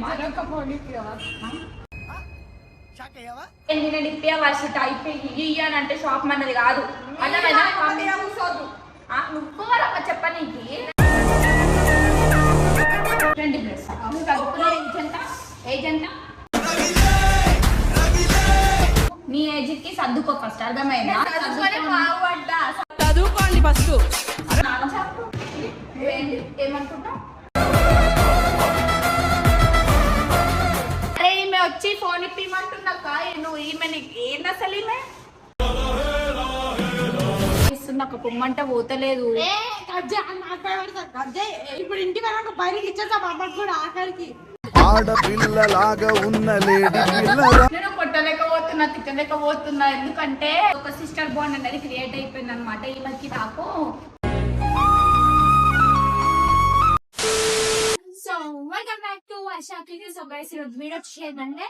మరొక ఫోన్ ఇవ్వవా నేను ఇప్పే అని అంటే షాప్ మనది కాదు అర్థమైందా నువ్వు అమ్మ చెప్ప నీకు ప్లస్ ఏజ్ ఎంత నీ ఏజ్కి సర్దుకో ఫస్ట్ అర్థమైందా చదువుకోండి ఫస్ట్ నాన్న వచ్చి ఫోన్ ఇప్పిమంటున్నాక నువ్వు ఈమె నీకు ఏంది అసలు ఈమె? ఇస్తున్నా పొమ్మంటే పోతలేదు. ఏ కజ్జా నాకు భయపడతాను కజ్జా ఇప్పుడు ఇంటి వెనక బయటకి ఇచ్చేసా అమ్మకి కూడా ఆఖరికి ఆడపిల్లలాగా ఉన్న లేడీ నేను కొట్టలేకపోతున్నా తిట్టలేకపోతున్నా. ఎందుకంటే ఒక సిస్టర్ బాండ్ అనేది క్రియేట్ అయిపోయింది అనమాట ఈమెకి నాకు welcome back to Varsha clinic so guys ఈరోజు వీడియో వచ్చేదంటే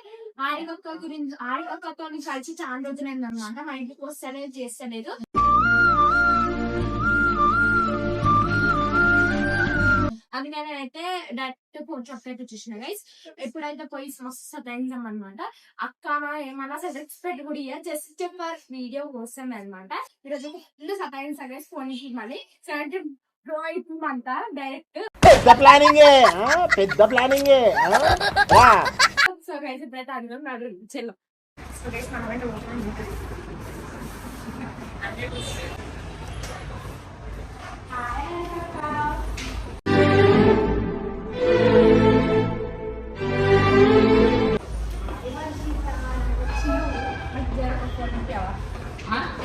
ఆరికొక్క గురించి ఆరికొక్కతో కలిసి చాలా రోజులైంది అనమాట మా ఇంటికి వస్తలేదు చేస్తలేదు. అది నేనైతే డైరెక్ట్ ఫోన్ షాప్ అయితే చూసిన గైస్ ఎప్పుడైతే పోయి మస్తు సతాయించాం అనమాట అక్క ఏమన్నా సరే ఎక్స్పెక్ట్ కూడా ఇయ్య జస్ట్ చెప్పారు. వీడియో కోసం అనమాట ఈరోజు ఫుల్ సతాయించా గైస్ ఫోన్ మళ్ళీ. సెవెంటీ డైరెక్ట్ పెద్ద ప్లానింగ్ పెద్ద ప్లానింగ్ సో గైస్ ఇప్పుడైతే అడిగాం నాడు చెల్లం. సో గైస్ మనం అంటే ఓపెన్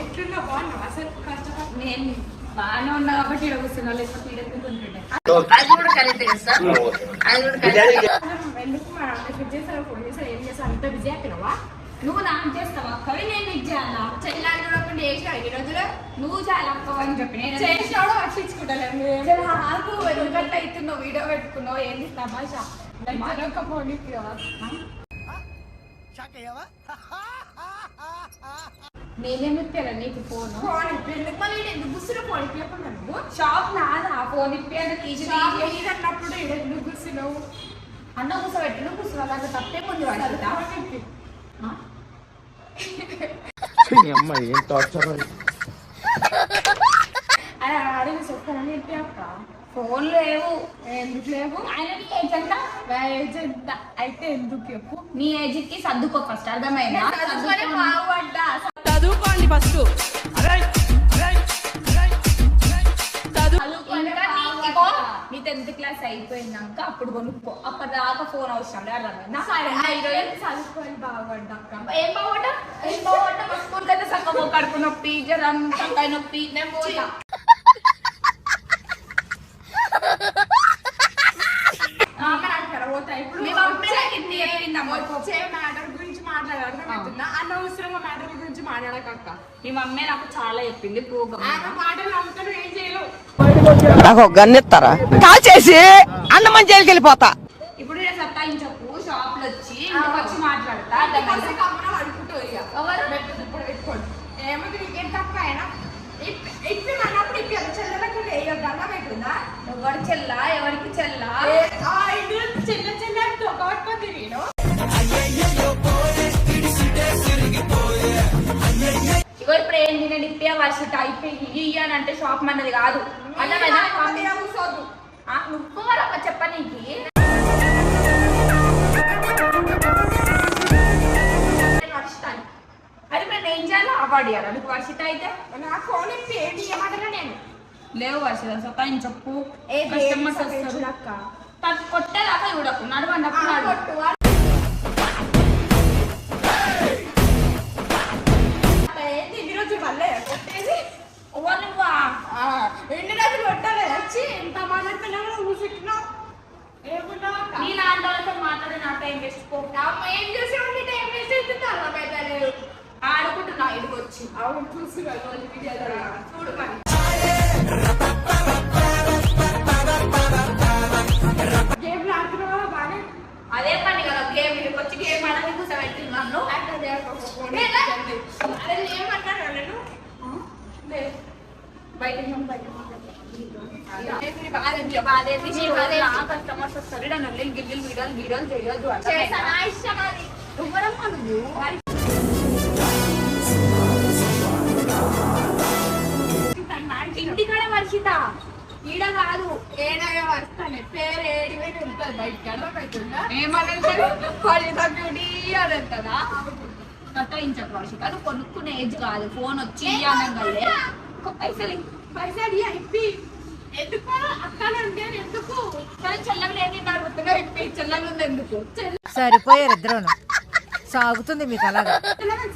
ఎట్లున్నా బాగున్నావు? అసలు కష్టపడి నేను బాగానే ఉన్నా కాబట్టి ఇక్కడ కూర్చున్నా లేకపోతే ఈడ కూర్చుంటుండే. ఎందుకు మా నాన్న చేస్తారు ఫోన్ చేస్తారు ఏం చేస్తారు అంత బిజీ అయిపోయినావా? నువ్వు నాకు చేస్తావా? అక్కవి నేను నీకు చేయాలా? చెల్లాలి చూడకుండా చేసిన ఈ రోజులో నువ్వు చాలా అక్కవ అని చెప్పి నేను చేసినాడు పట్టించుకుంటలేము నాకు ఎందుకంటే అవుతున్నావు వీడియో పెట్టుకున్నావు ఏంది తమాషా మరొక ఫోన్ ఇవ్వవా నేనేమి ఇప్పాను నీకు ఫోన్? ఫోన్ ఎందుకు మళ్ళీ ఎందుకు కూర్చున్నా ఫోన్ ఇవ్వకుండా నువ్వు షాప్ నాదా? ఫోన్ తీసి ఎందుకు అన్న కూర్చున్నావు తప్పే ముందు ఏం టార్చర్ అడిగి చెప్తానని చెప్పి అక్క. ఫోన్ లేవు. ఎందుకు లేవు? ఆయన నీ ఏజ్ ఎంత వయసు ఎంత అయితే ఎందుకు చెప్పు? నీ ఏజ్కి సర్దుకో ఫస్ట్ అర్థమైందా? బాగుపడ్డా చదువుకోండి ఫస్ట్. ఇంకా నీ- ఇగో, నీ టెన్త్ క్లాస్ అయిపోయినాక అప్పుడు కొనుక్కో. అప్పటిదాకా ఫోన్ అవసరం లేదు అర్థమైందా? సరే ఇరవై చదువుకొని బాగుపడ్డా అక్క ఏం బాగుంటా ఏం బాగుంటా మా స్కూల్కి అయితే సగం కడుపు నొప్పి జ్వరం తలకాయ నొప్పి. నేను పోతా ఆమె అంటారా పోతా ఇప్పుడు మీ మమ్మీ నాకు హిందీ చెప్పిందమ్మా. వచ్చే మ్యాటర్ గురించి మాట్లాడారు అర్థమవుతుందా అనవసరంగా మ్యాటర్ గురించి మాట్లాడక మీ మమ్మీ నాకు చాలా చెప్పింది మాటలు నమ్ముతాను ఏం చేయలేవు. నాకు గన్నెత్తారా కాల్ చేసి అన్నమని జైలుకి వెళ్ళిపోతా. ఇప్పుడు నేను సత్తాయించకు షాప్లో వచ్చి ఇంటికి వచ్చి మాట్లాడతా అనుకుంటూ ఇక. ఎవరు? ఇప్పుడు పెట్టుకోండి. ఏమంటే నీకేం తప్ప అయినా? అన్నప్పుడు చెల్లెలకు ఎవరి చెల్లా? ఎవరికి చెల్లా? చిన్న చిన్న తొక్కబట్టుకొని నేను ఇప్పుడు ఏంటి నేను ఇప్పే వర్షిట్ అయిపోయి అని అంటే షాప్ మనది కాదు. నువ్వు మరి అమ్మ చెప్ప నీకి? నేను వర్షితాని. అది నేను ఏం చేయాలో? అవార్డు ఇవ్వాలి నీకు వర్షిత అయితే? నా ఫోన్ ఇప్పి ఏంటి? నేను? లేవు వర్షిత చెప్పు. ఏ కస్టమర్స్ వస్తారు. కొట్టేదాకా చూడకు. నడవన్నప్పుడు నడువు. టైం వేస్ట్ పో అమ్మ ఏం చేసి ఉండి టైం వేస్ట్ అవుతుంది అర్థమైతలేదు ఆడుకుంటున్నా ఇదికి వచ్చి. అవును చూసి వీడియో కట్టాయించకు వర్షిత నువ్వు కొనుక్కునే ఏజ్ కాదు. ఫోన్ వచ్చి అనగానే పైసలు. పైసలు ఇప్పి. ఎందుకు? అక్కడ ఎందుకు? లేని అడుగుతున్నా ఇప్పి చెల్లవి ఉంది ఎందుకు? సరిపోయారు ఇద్దరును. సాగుతుంది మీకు అలాగా.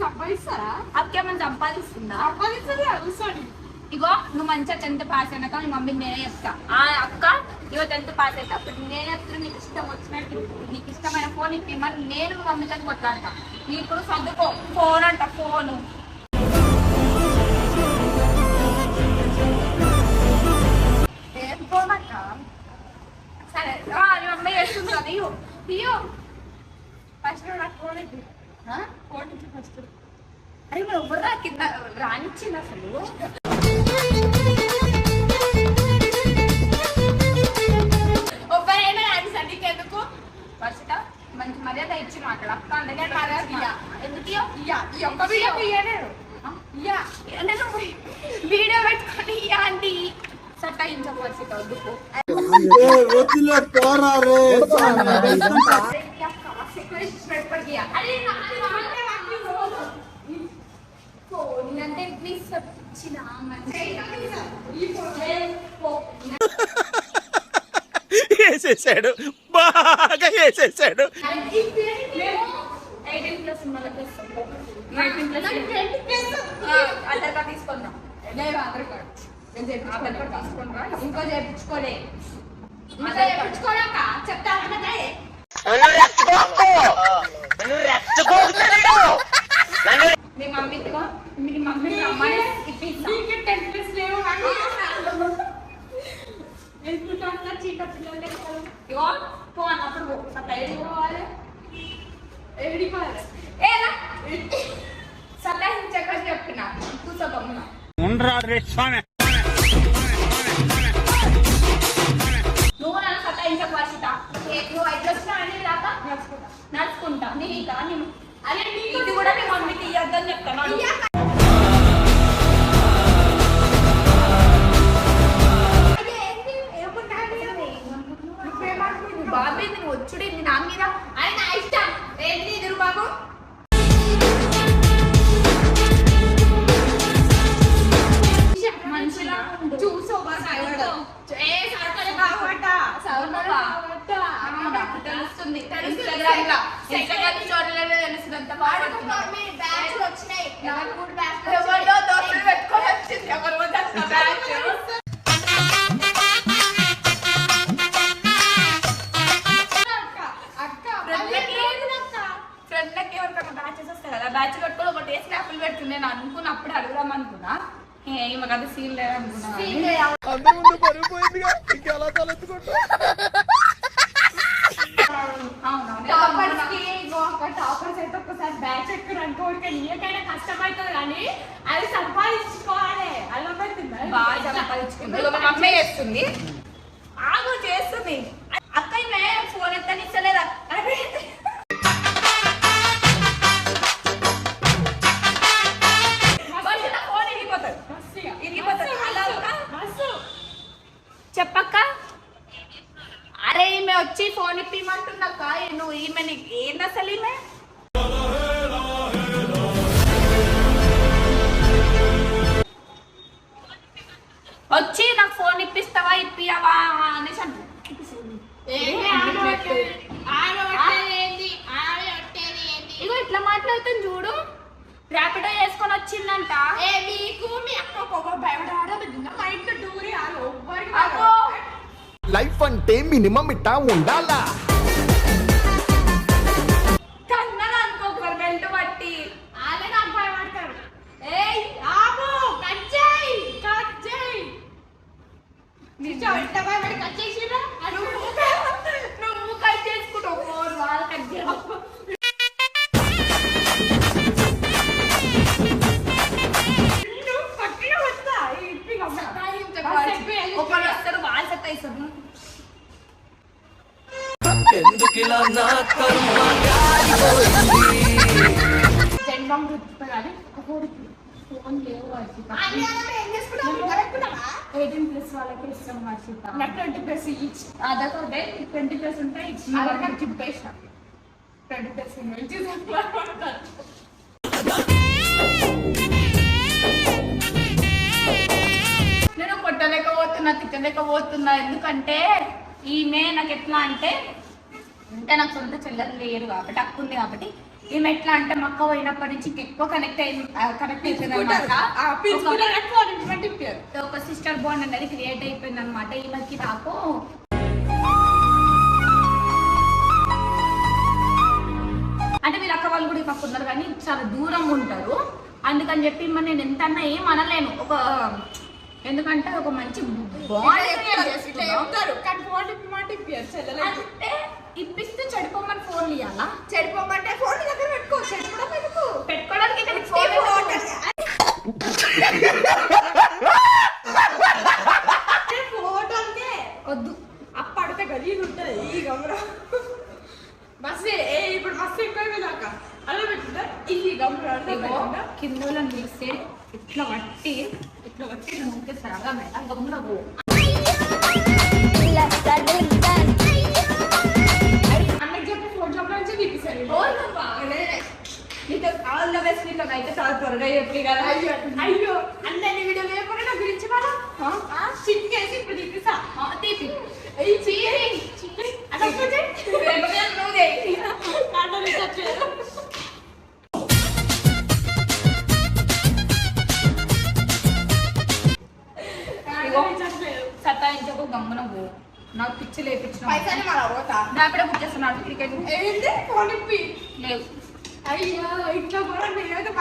సంపాదిస్తారా? అక్కేమని సంపాదిస్తుందా? సంపాదిస్తుంది కూర్చొని ఇగో నువ్వు మంచిగా టెన్త్ పాస్ అయినాక మీ మమ్మీకి నేనే చెప్తా. ఆ అక్క ఇగో టెన్త్ పాస్ అయితే అప్పుడు నేనే చెప్తున్నా నీకు ఇష్టం వచ్చినట్టు నీకు ఇష్టమైన ఫోన్ ఇప్పి మరి నేను మీ మమ్మీతో కొట్లాడతా. నీ ఇప్పుడు సర్దుకో. ఫోన్ అంట ఫోను సరే ఆ, మీ మమ్మీ చేస్తుంది కదా ఇయ్యో. ఇయ్యో. ఫస్ట్ నాకు ఫోన్ ఫోన్ ఫస్ట్ అరే మరి ఎవరు కింద రానిచ్చింది అసలు? మంచి మర్యాద ఇచ్చి మాట్లాడు అక్క అందుకే మర్యాద ఇయ్య. ఎందుకు ఇయ్యో? ఇయ్య ఈ ఒక్క వీడియో. ఇయ్యలేరు ఇయ్య. నేను వీడియో పెట్టుకొని ఆంటీ సట్టాయించకు వర్షిత వద్దుకు అరే నాది వాళ్ళే వాకి ఫోన్ అంటే ప్లీజ్ వచ్చిన వేసేసాడు. బాగా వేసేసాడు. ఎయిటీన్ ప్లస్ ఆధార్ కార్డ్ తీసుకుందాం లేదు ఆధార్ కార్డ్ నేను ఆధార్ చేపించుకోలేదు కార్డ్ తీసుకుంటా ఇంకో చేపించుకోలే ఇంకా ఆధార్ కార్డ్. చేపించుకోలేక చెప్తా కదా మీ మమ్మీతో మీ మమ్మీ రమ్మని ఇప్పిస్తా టెన్ ప్లస్ లేవు ఎందుకంటే చీట పిల్లలు ఇగో పో అన్నప్పుడు పో. అట్లా ఏడికి పోవాలి ఏడిపోయారు ఏలా సతాయించకని చెప్పిన కూర్చో గమ్మున నువ్వు నన్ను సతాయించక వర్షిత ఏ- నువ్వు ఎట్లా వచ్చినా అని రాక నడుచుకుంటా నీ ఇక నీ అరే ఇది కూడా నీ మమ్మీకి ఇయ్యొద్దని చెప్తాను ఇన్స్టాగ్రామ్లో. ఇన్స్టాగ్రామ్ స్టోరీలలో అంత బాగా బ్యాచ్ వచ్చినాయి. ఎవరు కూడా బ్యాచ్ ఎవరిలో దోస్తులు పెట్టుకొని వచ్చింది ఎవరు బ్యాచ్ బ్యాచ్ ఒకటి వేసి యాపిల్ పెడుతుంది. నేను అనుకున్న అప్పుడు అడుగుదాం అనుకున్నా. ఏ, ఈమె కదా సీన్ లేదనుకున్నా కానీ. అందరూ ముందు పడిపోయిందిగా ఇంకెలా తలెత్తుకుంటా అవునవును టాపర్స్కి ఇంకో ఒక టాపర్స్ అయితే ఒక్కసారి బ్యాచ్ ఎక్కువ అనుకోవడానికి నీకైనా కష్టమవుతుంది కానీ అది సంపాదించుకోవాలి అలా పడుతుందా బాగా సంపాదించుకుంది ఇక మా మమ్మీ చేస్తుంది. ఆగు చేస్తుంది. అక్క ఈమె ఫోన్ ఎత్తనిస్తలేదా? అరే చెప్పక్క. అరే ఈమె వచ్చి ఫోన్ ఇప్పిమంటుందక్క. నువ్వు ఈమె నీకు ఏంది అసలు ఈమె? ఇట్లా మాట్లాడుతుంది చూడు? ర్యాపిడో చేసుకొని వచ్చిందంట. ఏ మీకు మీ అక్క ఒక ఆడబెట్టిందా మా ఇంట్లో లైఫ్ అంటే మినిమం ఇట్టా ఉండాలా? ఒక్కరు వస్తారు వాళ్ళు సెట్ అవుతారు ఎందుకిలా నా కర్మ జెండం రుచిపడాలి ఫోన్ లేవు వర్షిత. ఎయిటీన్ ప్లస్ వాళ్ళకి ఇష్టం వర్షిత. నాకు ట్వంటీ నేను కొట్టలేక కొట్టలేకపోతున్నా తిట్టలేకపోతున్నా ఎందుకంటే ఈమె నాకు ఎట్లా అంటే అంటే నాకు సొంత చెల్లెలు లేరు కాబట్టి అక్క ఉంది కాబట్టి ఈమె ఎట్లా అంటే మా అక్క పోయినప్పటి నుంచి ఎక్కువ కనెక్ట్ అయింది కనెక్ట్ ఇప్పారు. ఒక సిస్టర్ బాండ్ అనేది క్రియేట్ అయిపోయింది అనమాట ఈమెకి నాకు అంటే వీళ్ళ అక్క వాళ్ళు కూడా మాకు ఉన్నారు కానీ చాలా దూరం ఉంటారు. అందుకని చెప్పి మరి నేను ఎంత అన్నా ఏం అనలేను. ఒక ఎందుకంటే ఒక మంచి. అంటే ఇప్పిస్తే చెడిపోమని ఫోన్ ఇవ్వాలా చెడిపోమంటే ఫోన్ దగ్గర పెట్టుకో చెడిపోవడం ఎందుకు? పెట్టుకోవడానికి ఇక్కడ వద్దు. అప్పడితే గలీజ్ ఉంటుంది ఈ గమనం బస్సు ఏ ఇప్పుడు బస్సు ఎక్కువ వెళ్ళాక అలా పెట్టుకుంటా ఈ గమనం ఇగో కింద వాళ్ళని తీస్తే ఇట్లా పట్టి ఇట్లా పట్టి నూనె సరగా మేడం గమ్మున పో అన్నకి చెప్పి ఫోన్ షాప్ నుంచి తీపిస్తారు నీతో ఆల్ ద బెస్ట్ నీతో అయితే చాలా త్వరగా చెప్పి కదా అయ్యో అయ్యో అందరినీ వీడియో లేకపోతే నా గురించి మనం చిట్కేసి ఇప్పుడు తీపిస్తా ఆ, తీపి ఈ చీరి చిట్టి అదొక్కటి నువ్వు సతాయించకు గమ్మున పో నాకు పిచ్చి లేపించిన పైసలు మన పోతా దాపిడ బుక్ చేస్తున్నాడు క్రికెట్ ఏంటి ఫోన్ ఇప్పి లేవు అయ్యో ఇంట్లో కూడా మీరు అదే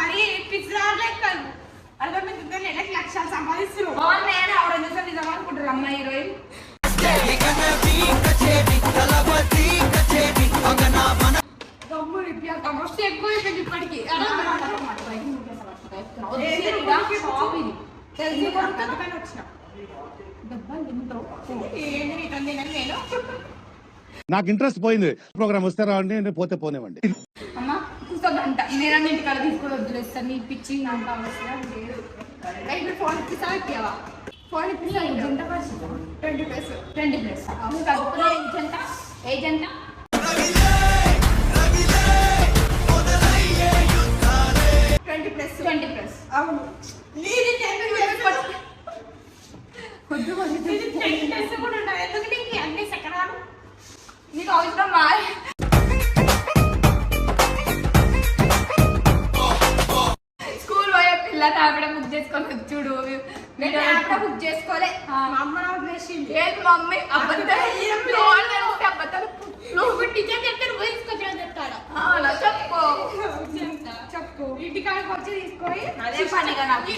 మీరు ఇద్దరు నెలకి లక్షలు సంపాదిస్తారు బాల్ నేను ఆవిడ చూసా నిజం అనుకుంటారు అమ్మాయి హీరోయిన్ ఎక్కువ ఇప్పటికి తెలిసి కూడా అందుకని వచ్చిన నాకు ఇంట్రెస్ట్ పోయింది. ప్రోగ్రామ్ వస్తే రావండి నేను పోతే పర్సెంట్ ట్వంటీ ప్లస్ ట్వంటీ ఎందుకు నీకు అన్ని సెకండ్ నీకు అవసరం మా స్కూల్ పోయే పిల్ల ఆవిడ బుక్ చేసుకొని చూడు నేను యాప్ బుక్ చేసుకోలే మా అమ్మ నా వదిలేసింది ఏది మమ్మీ అబద్ధాలు ఏం లేదు. లోన్ తెలిస్తే అబద్ధాలు పుట్లు. నువ్వు టీచర్ చెప్తే నువ్వు తీసుకొచ్చావు చెప్తాడా ఆ, అలా చెప్పుకో చెప్పు ఇంటికాడికి వచ్చి తీసుకొని అదే పనిగా నాకు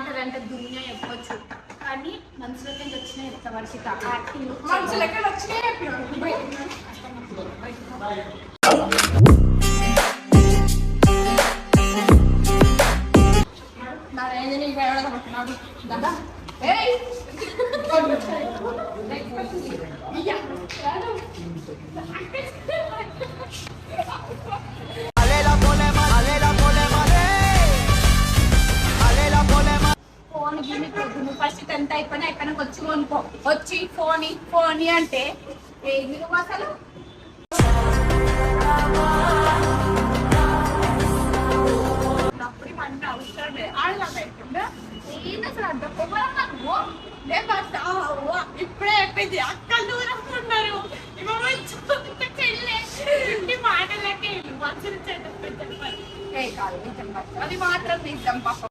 ఇగో మాటలు అంటే దునియా చెప్పొచ్చు. కానీ మనసులోకి వచ్చిన ఎంత వర్షిత యాక్టింగ్ మనుషులు ఎక్కడ వచ్చినాయి చెప్పినాడు నా రేంజ్ నీకు ఎవడగబట్టినాడు దాదా. ఏయ్! ఫోన్ ఫోని ఫోని అంటే ఏంది నువ్వు అసలు? అప్పుడు అవసరం లేదు. ఆడలా పెట్టకుండా నేను అసలు అంత నువ్వు నేను ఫస్ట్ ఇప్పుడే చెప్పింది దూరం ఉన్నారు. ఇవ్వ చెల్లె నిజం అది మాత్రం నిజం పాప.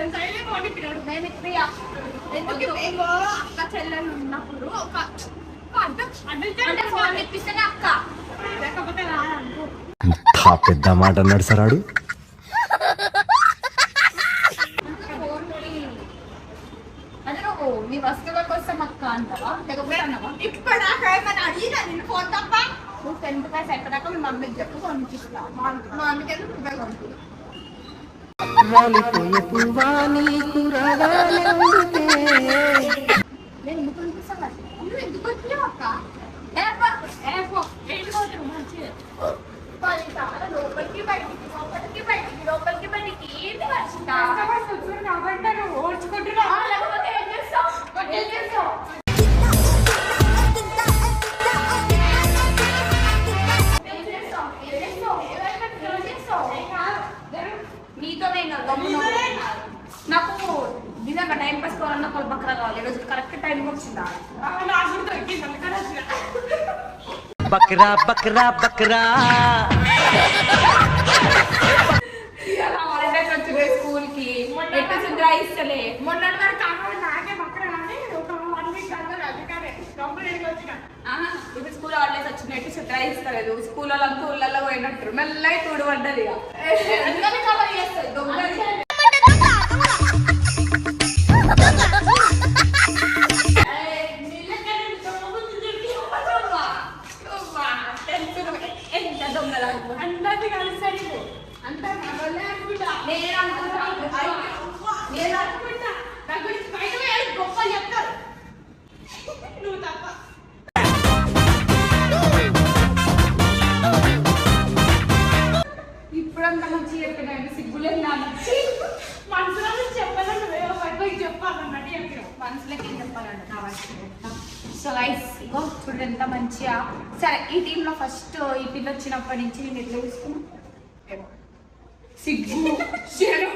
నేను ఎందుకు? అక్క చెల్లెలు ఉన్నప్పుడు ఒక అక్క లేకపోతే రాదనుకో. పెద్ద మాట అన్నాడు సరాడు నీ వస్తువుల కోసం ఏమైనా అడిగినా నిన్ను ఫోన్ తప్ప? నువ్వు టెన్త్ క్లాస్ అయిపోయాక మీ మమ్మీకి చెప్పు కొనిపిస్తా. మా మా మమ్మీకి ఎందుకు నువ్వే కొనుక్కో. నేను కొనిపిస్తాను అసలు? నువ్వు ఎందుకు వచ్చినావు అక్క లోపలికి బయటికి లోపలికి బయటికి లోపలికి బయటికి ఏంటి? నాకంటారు ఓడ్చుకుంటున్నా నిజంగా టైం పాస్ కావాలన్నా కొలు బక్కరా కావాలి ఈరోజు కరెక్ట్ టైం వచ్చిందా. బక్రా బక్రా బక్రా. స్కూల్కి వరకు నాకే పక్కన ఒక వన్ వీక్ అందుకనే. వచ్చిన. ఇప్పుడు స్కూల్ హాలిడేస్ వచ్చినట్టు సుగ్రహిస్తలేదు స్కూల్ వాళ్ళంతా ఊళ్ళల్లో పోయినట్టు. మెల్లగా తూడు పడ్డది ఇక కవర్ ఈ పిల్ల వచ్చినప్పటి నుంచి నేను ఎట్లా చూసుకున్నా. సిగ్గు. శరం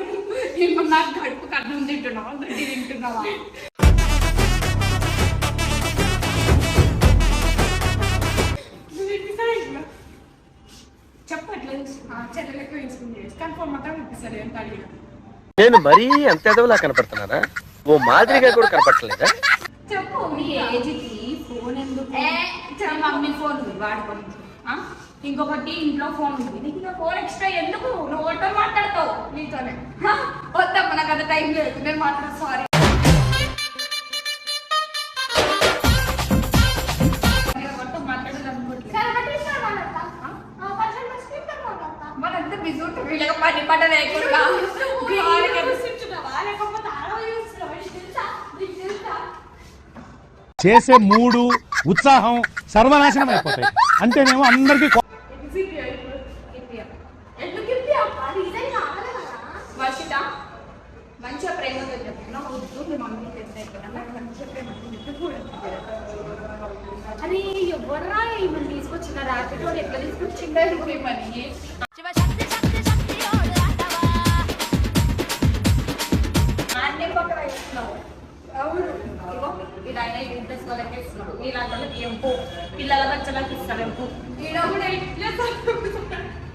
ఏమో నాకు కడుపు కన్నం తింటున్నావా గడ్డి తింటున్నావా నేను మరీ అంత ఎదవలా కనపడుతున్నానా? ఓ మాదిరిగా కూడా కనపడలేదా చెప్పు మీ ఏజ్కి ఫోన్ ఎందుకు? మమ్మీ ఫోన్ ఆ? ఇంకొకటి ఇంట్లో ఫోన్ ఉంది నీకు ఇంకా ఫోన్ ఎక్స్ట్రా ఎందుకు నువ్వు ఓటో మాట్లాడతావు నీతోనే హ? వద్దమ్మా నాకు అంత టైం లేదు నేను మాట్లాడు సారీ మనంతా బిజీ ఉంటుంది పని పట్ట లేకుండా లేకపోతే ఆడవ చూస్తున్నావా నీకు తెలుసా నీకు తెలుసా చేసే మూడు ఉత్సాహం సర్వనాశనం అయిపోతాయి. అంటేనేమో అందరికీ వర్షిత మంచిగా ప్రేమతో చెప్తున్నా వద్దు మీ మమ్మీ ఎవర్రా ఈమెను తీసుకొచ్చిన రాత్రి ఎక్కడ ఎట్లా తీసుకొచ్చిందో ఇంట్రెస్ట్ వాళ్ళకి ఇస్తున్నాడు. ఇలాంటి వాళ్ళకి ఎంపు పిల్లల బచ్చలకి ఇస్తాడు ఎంపు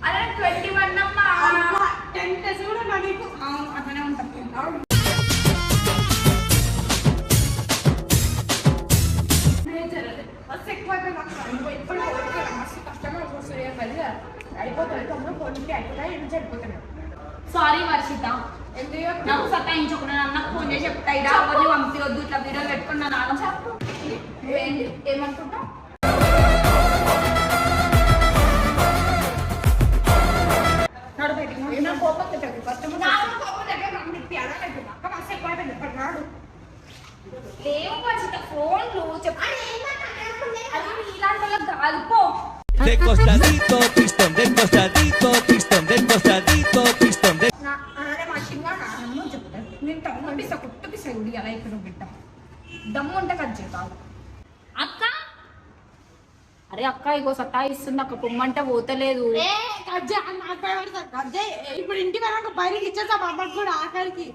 అరే ట్వంటీ వన్ అమ్మా టెన్ డేస్ కూడా నా నీకు అవును, అట్లనే ఉంటాం. సారీ వర్షిత. నాకు సతాయించకుండా అన్నకు ఫోన్ చేసి చెప్తా ఇడా అవన్నీ ఇట్లా వీడియో పెట్టుకున్నా నాన్న చెప్పు ఏంటి ఏమనుకుంటా కాదు costadito, pistón, costadito, pistón, costadito, నాన్నమ్మ చెప్తాను నేను తమ్ముడిస్తా కుట్టుపిస్తా గుడి అలా ఇక్కడ బిడ్డ దమ్ము ఉంటే కట్ చేస్తావు అక్క! అరే అక్క ఇగో సతాయిస్తుంది అక్క పొమ్మంటే పోతలేదు. ఇప్పుడు ఇంటి వెనక బయటకి ఇచ్చేసా మా అమ్మకి కూడా ఆఖరికి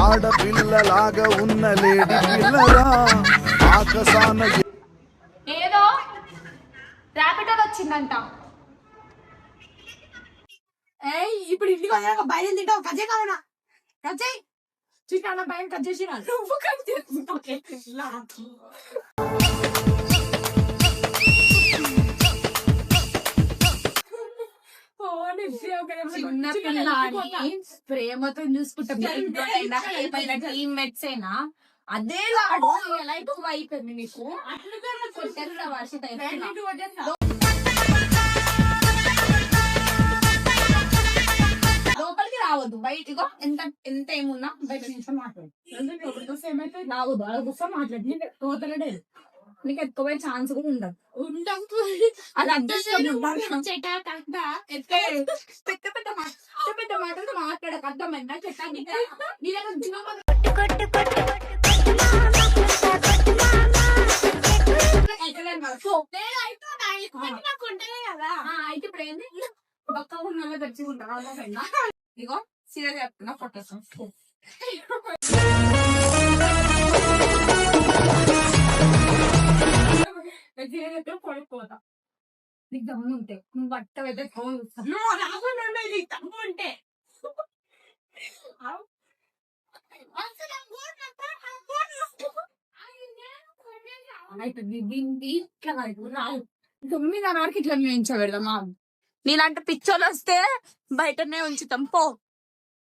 ఆడపిల్లలాగా ఉన్న లేడి పిల్లరా ఆకసాన ఏదో ర్యాపిడోలో వచ్చిందంట. ఏయ్ ఇప్పుడు ఇంటికి వచ్చాక బయలు తింటావు కజ్జే కాదనా కజ్జే చూసిన భయం కట్ చేసిన నువ్వు కట్ చిన్న ప్రేమతో చూసుకుంటాం టీమ్మేట్స్ అయినా అదే లాడు. ఎలా ఎక్కువ అయిపోయింది నీకు? కొట్టేస్తా. వర్షిత రావద్దు. బయట ఇగో ఎంత ఎంత ఏమున్నా బయట నుంచి మాట్లాడు. వస్తే ఏమైతే రావద్దు. అలా కూర్చో మాట్లాడి. నీకు ఎక్కువ ఛాన్స్ కూడా ఉండదు. అది అదృష్టం ఎత్తే పెద్ద పెద్ద మా- పెద్ద పెద్ద మాటలు మాట్లాడక. అర్థమైందా? చెట్టా అయితే ఇప్పుడు ఏంది? పక్క ఉన్న ఇగో సీరియల్ చెప్తున్నా ఫొటోస్ సీరియల్ చెప్తే పడిపోతా నీకు దమ్ము ఉంటే నువ్వు బట్ట నువ్వు రాకుండా ఉండేది తప్పు ఉంటే అయితే దీన్ని ఇట్లా కాదు రాదు తొమ్మిది వరకు ఇట్లా వేయించబెడదామా నీలాంటి పిచ్చోళ్ళు వస్తే బయటనే ఉంచుతాం. పో.